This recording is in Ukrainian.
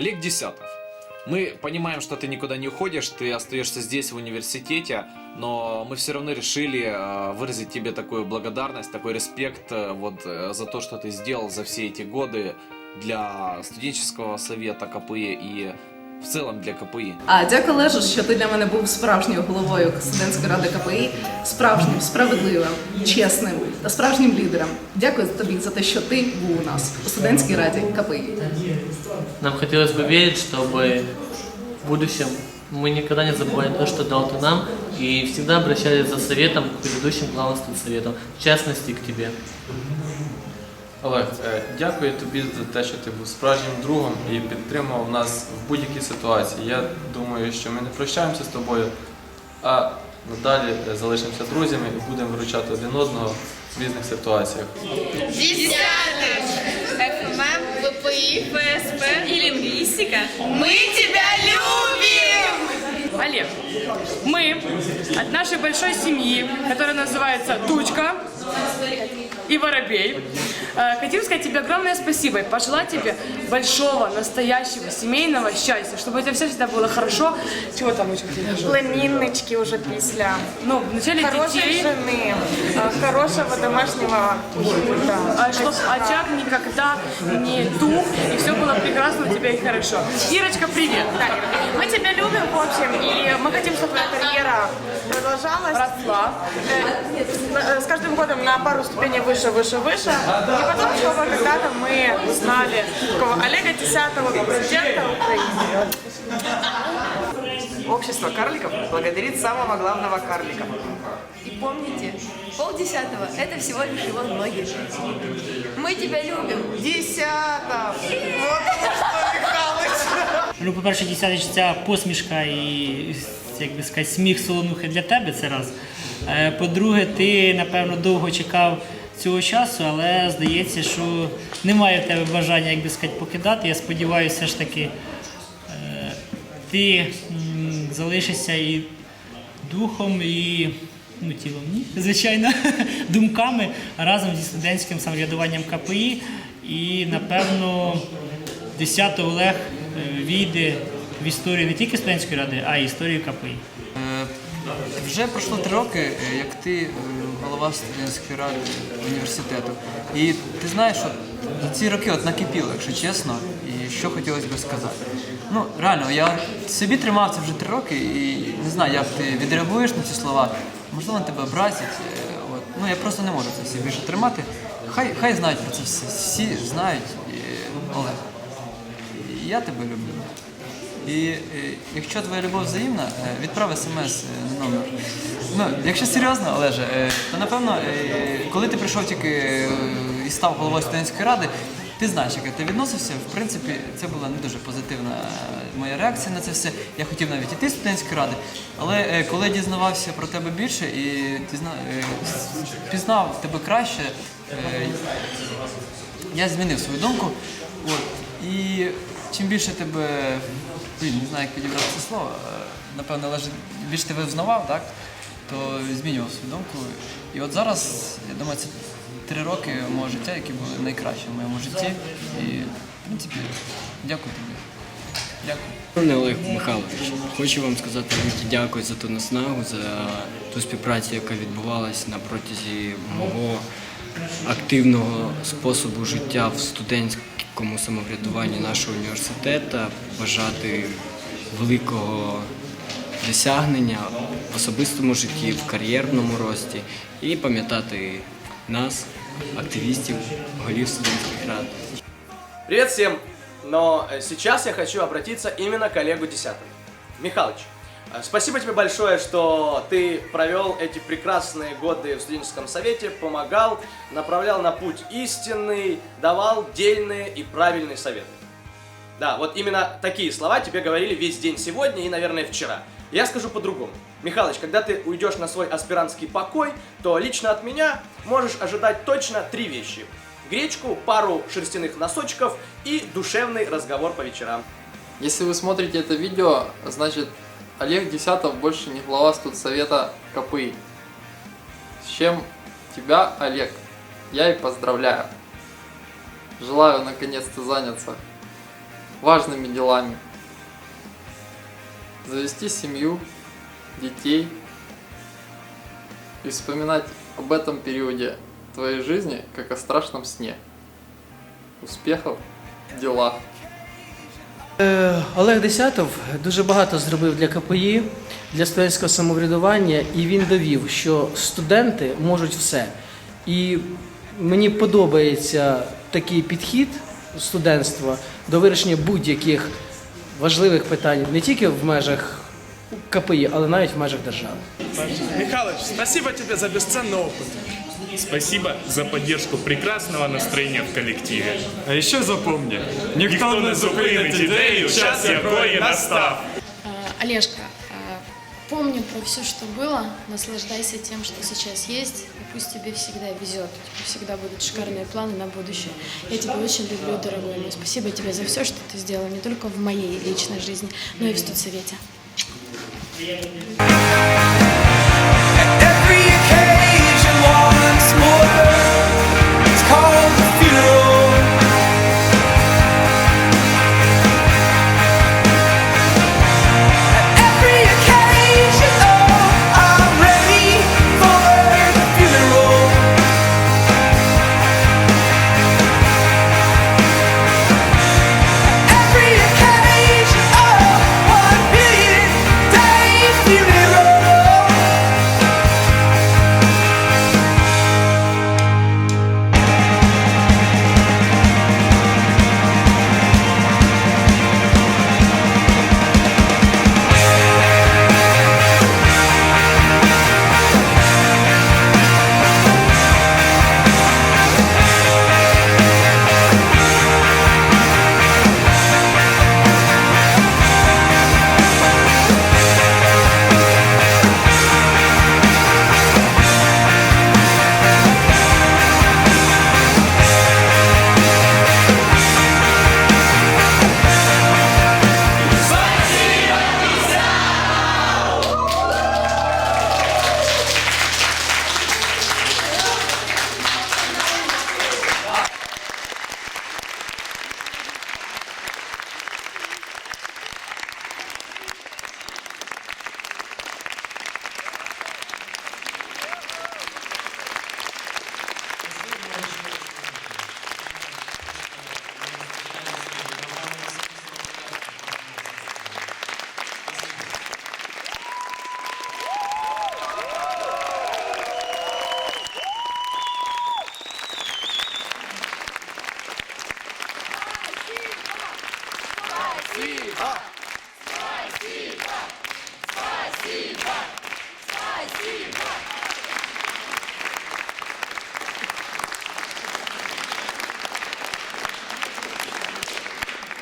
Олег Десятов. Мы понимаем, что ты никуда не уходишь, ты остаешься здесь в университете, но мы все равно решили э, выразить тебе такую благодарность, такой респект э, вот э, за то, что ты сделал за все эти годы для студенческого совета КПИ и в целом для КПИ. А дякую, Лежу, що ти для мене був справжньою головою студентської ради КПІ, справжнім, справедливим, чесним та справжнім лідером. Дякую тобі за те, що ти був у нас у студентській раді КПІ. Нам хотелось бы верить, чтобы в будущем мы никогда не забывали то, что дал ты нам, и всегда обращались за советом к предыдущим главным студсоветам, в частности к тебе. Олег, е, дякую тобі за те, що ти був справжнім другом і підтримував нас в будь-якій ситуації. Я думаю, що ми не прощаємося з тобою, а надалі е, залишимося друзями і будемо виручати один одного в різних ситуаціях. Десятый. ФММ, ВПИ, ФСП и лингвистика. Мы тебя любим! Олег, мы от нашей большой семьи, которая называется Тучка и Воробей, э, хотим сказать тебе огромное спасибо и пожелать тебе большого, настоящего, семейного счастья, чтобы у тебя все всегда было хорошо. Чего там еще тебе желаю? племіннички уже після Ну, вначале хорошої детей, жени, а, хорошого домашнього уюта. а чтоб очаг никогда не тух, и все было прекрасно у тебя и хорошо. Ирочка, привет! Да, Ира, мы тебя любим, в общем, и мы хотим, чтобы твоя карьера продолжалась. Росла. Э, на- э, С каждым годом на пару ступеней выше, выше, выше. И потом, чтобы когда-то мы знали такого Олега Десятого, президента Украины. Общество карликов благодарит самого главного карлика. И помните, полдесятого – это всего лишь его ноги. Мы тебя любим. Десятов! Вот что! Ну, по-перше, десятич ця посмішка і як би сказати, сміх солонухи для тебе це раз. Е, По-друге, ти напевно довго чекав цього часу, але здається, що немає в тебе бажання, як би сказати, покидати. Я сподіваюся, все ж таки е, ти залишишся і духом, і ну, тілом, ні, звичайно, думками разом зі студентським самоврядуванням КПІ. І напевно 10 Олег війде в історію не тільки студентської ради, а й історію КПІ. Е, Вже пройшло три роки, е, як ти е, голова студентської ради університету. І ти знаєш, що ці роки от накипіло, якщо чесно, і що хотілося би сказати. Ну, реально, я собі тримав це вже три роки і не знаю, як ти відреагуєш на ці слова. Можливо, тебе образять. От. Ну, я просто не можу це все більше тримати. Хай, хай знають про це все. Всі знають. Олег, я тебе люблю. І е, якщо твоя любов взаємна, е, відправ смс е, на номер. Ну, якщо серйозно, Олеже, то напевно, коли ти прийшов тільки і став головою студентської ради, ти знаєш, як ти відносився. В принципі, це була не дуже позитивна моя реакція на це все. Я хотів навіть іти з студентської ради, але коли я дізнавався про тебе більше і пізнав тебе краще, я змінив свою думку. От. І чим більше тебе, блін, не знаю, як підібрати це слово, е, напевно, лежить, більше тебе взнавав, так, то змінював свою думку. І от зараз, я думаю, це три роки мого життя, які були найкращі в моєму житті. І, в принципі, дякую тобі. Дякую. Пане Олег Михайлович, хочу вам сказати велике дякую за ту наснагу, за ту співпрацю, яка відбувалась на протязі мого активного способу життя в студентському самоврядуванні нашого університету. Бажати великого досягнення в особистому житті, в кар'єрному рості і пам'ятати нас, активістів, голів студентських рад. Привет всем! Но э, сейчас я хочу обратиться именно к Олегу Десятому. Михалыч, э, спасибо тебе большое, что ты провел эти прекрасные годы в студенческом совете, помогал, направлял на путь истинный, давал дельные и правильные советы. Да, вот именно такие слова тебе говорили весь день сегодня и, наверное, вчера. Я скажу по-другому. Михалыч, когда ты уйдешь на свой аспирантский покой, то лично от меня можешь ожидать точно три вещи. Гречку, пару шерстяных носочков и душевный разговор по вечерам. Если вы смотрите это видео, значит Олег Десятов больше не глава студсовета КПИ. С чем тебя, Олег, я и поздравляю. Желаю наконец-то заняться важными делами. Завести семью, детей и вспоминать об этом периоде твоей жизни, как о страшном сне. Успехов делах. Е, Олег Десятов дуже багато зробив для КПІ, для студентського самоврядування, і він довів, що студенти можуть все. І мені подобається такий підхід студентства до вирішення будь-яких важливих питань не тільки в межах КПІ, але навіть в межах держави. Михалыч, спасибо тебе за бесценный опыт. Спасибо за поддержку прекрасного настроения в коллективе. А еще запомни, Ніхто не зупинить ідею, час якої настав. Олежка, а, помни про все, что было, наслаждайся тем, что сейчас есть, и пусть тебе всегда везет, у тебя всегда будут шикарные планы на будущее. Я тебя очень люблю, дорогой мой. Спасибо тебе за все, что ты сделал, не только в моей личной жизни, но и в студсовете. Дякую. Спасибо!